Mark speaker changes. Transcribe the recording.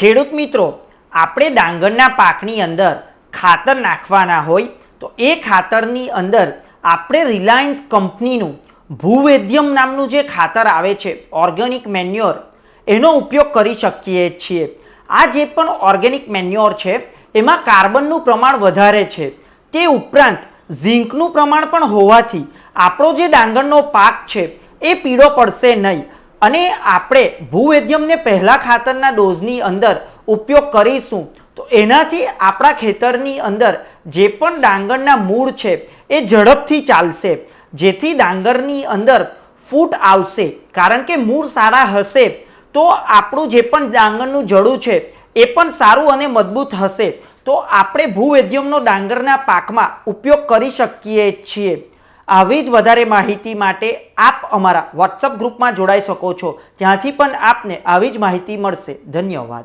Speaker 1: ખેડૂત મિત્રો, આપણે ડાંગરના પાકની અંદર ખાતર નાખવાના હોય, તો એ ખાતરની અંદર આપણે રિલાયન્સ કંપનીનું ભૂવેદ્યમ નામનું જે ખાતર આવે છે, ઓર્ગેનિક મેન્યોર, એનો ઉપયોગ કરી શકીએ છીએ. આ જે પણ ઓર્ગેનિક મેન્યોર છે, એમાં કાર્બનનું પ્રમાણ વધારે છે. તે ઉપરાંત ઝીંકનું પ્રમાણ પણ હોવાથી આપણો જે ડાંગરનો પાક છે, એ પીળો પડશે નહીં. અને આપણે ભૂવૈદ્યમને પહેલા ખાતરના ડોઝની અંદર ઉપયોગ કરીશું, તો એનાથી આપણા ખેતરની અંદર જે પણ ડાંગરના મૂળ છે, એ ઝડપથી ચાલશે. જેથી ડાંગરની અંદર ફૂટ આવશે. કારણ કે મૂળ સારા હશે, તો આપણું જે પણ ડાંગરનું જડું છે, એ પણ સારું અને મજબૂત હશે. તો આપણે ભૂવૈદ્યમનો ડાંગરના પાકમાં ઉપયોગ કરી શકીએ છીએ. આવી જ વધારે માહિતી માટે આપ અમારા વોટ્સઅપ ગ્રુપમાં જોડાઈ શકો છો. ત્યાંથી પણ આપને આવી જ માહિતી મળશે. ધન્યવાદ.